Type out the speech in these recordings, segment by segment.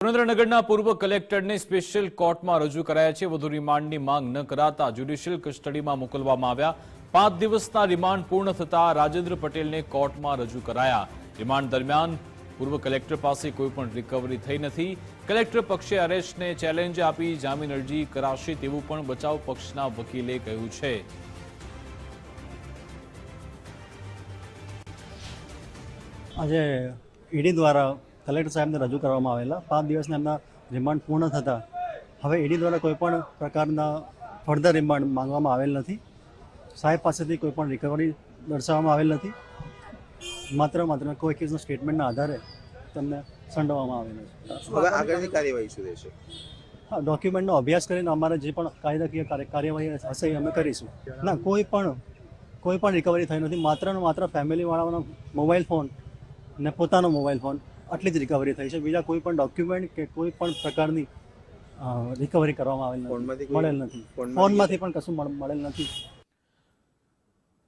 સુરેન્દ્રનગરના પૂર્વ કલેક્ટરને સ્પેશિયલ કોર્ટમાં રજૂ કરાયા છે. વધુ રિમાન્ડની માંગ ન કરાતા જ્યુડિશિયલ કસ્ટડીમાં મોકલવામાં આવ્યા. પાંચ દિવસના રિમાન્ડ પૂર્ણ થતા રાજેન્દ્ર પટેલને કોર્ટમાં રજૂ કરાયા. રિમાન્ડ દરમિયાન પૂર્વ કલેક્ટર પાસે કોઈ પણ રિકવરી થઈ નથી. કલેક્ટર પક્ષે અરેસ્ટને ચેલેન્જ આપી જામીન અરજી કરાશે તેવું પણ બચાવ પક્ષના વકીલે કહ્યું છે. આજે ઈડી દ્વારા કલેક્ટર સાહેબને રજૂ કરવામાં આવેલા. પાંચ દિવસના એમના રિમાન્ડ પૂર્ણ થતા હવે ઈડી દ્વારા કોઈપણ પ્રકારના ફર્ધર રિમાન્ડ માંગવામાં આવેલ નથી. સાહેબ પાસેથી કોઈ પણ રિકવરી દર્શાવવામાં આવેલ નથી. માત્ર માત્ર કોઈ કેસના સ્ટેટમેન્ટના આધારે તેમને સંડોવામાં આવેલ છે હવે આગળની કાર્યવાહી શું રહેશે? હા ડોક્યુમેન્ટનો અભ્યાસ કરીને અમારે જે પણ કાયદાકીય કાર્ય- કાર્યવાહી હશે એ અમે કરીશું. ના કોઈ પણ કોઈ પણ રિકવરી થઈ નથી. માત્ર ને માત્ર ફેમિલીવાળાનો મોબાઈલ ફોન ને પોતાનો મોબાઈલ ફોન આટલી જ રિકવરી થઈ છે. બીજા કોઈ પણ ડોક્યુમેન્ટ કે કોઈ પણ પ્રકારની રિકવરી કરવામાં આવેલ નથી. મળેલ નથી. ફોનમાંથી- પણ કશું મળેલ નથી.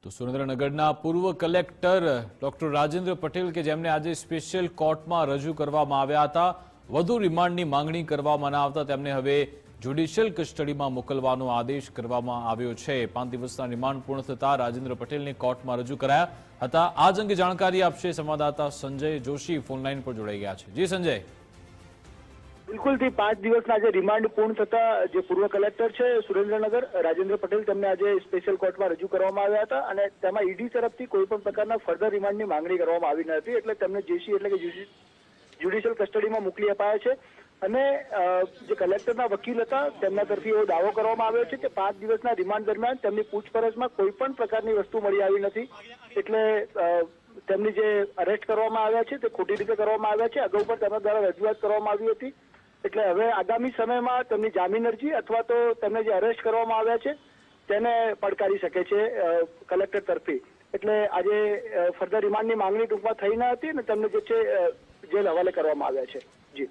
તો સુરેન્દ્રનગરના પૂર્વ કલેક્ટર ડોક્ટર રાજેન્દ્ર પટેલ કે જેમને આજે સ્પેશિયલ કોર્ટમાં રજૂ કરવામાં આવ્યા હતા વધુ રિમાન્ડની માંગણી કરવામાં ન આવતા તેમને હવે જ્યુડિશિયલ કસ્ટડીમાં મોકલવાનો આદેશ કરવામાં આવ્યો છે. પાંચ દિવસના રિમાન્ડ પૂર્ણ થતા રાજેન્દ્ર પટેલને કોર્ટમાં રજૂ કરાયા હતા. આ જ અંગે જાણકારી આપશે સંવાદદાતા સંજય જોશી ફોનલાઈન પર જોડાઈ ગયા છે. જી, સંજય. બિલકુલથી પાંચ દિવસના આજે રિમાન્ડ પૂર્ણ થતા જે પૂર્વ કલેક્ટર છે, સુરેન્દ્રનગર, રાજેન્દ્ર પટેલ, તેમને આજે સ્પેશિયલ કોર્ટમાં રજૂ કરવામાં આવ્યા હતા અને તેમાં ઈડી તરફથી કોઈ પણ પ્રકારના ફર્ધર રિમાન્ડની માંગણી કરવામાં આવી ન હતી. એટલે તેમને જેસી એટલે કે જ્યુડિશિયલ કસ્ટડીમાં મોકલી અપાયા છે. અને જે કલેક્ટરના વકીલ હતા, તેમના તરફી એવો દાવો કરવામાં આવ્યો છે કે પાંચ દિવસના રિમાન્ડ દરમિયાન તેમની પૂછપરછમાં કોઈ પણ પ્રકારની વસ્તુ મળી આવી નથી. એટલે તેમની જે અરેસ્ટ કરવામાં આવ્યા છે તે ખોટી રીતે કરવામાં આવ્યા છે. અગાઉ પણ તેમના દ્વારા રજૂઆત કરવામાં આવી હતી. એટલે હવે આગામી સમયમાં તેમની જામીન અરજી અથવા તો તેમને જે અરેસ્ટ કરવામાં આવ્યા છે, તેને પડકારી શકે છે કલેક્ટર તરફી એટલે આજે ફર્ધર રિમાન્ડની માંગણી ટૂંકમાં થઈ ન હતી અને તેમને જે છે જેલ હવાલે કરવામાં આવ્યા છે. જી.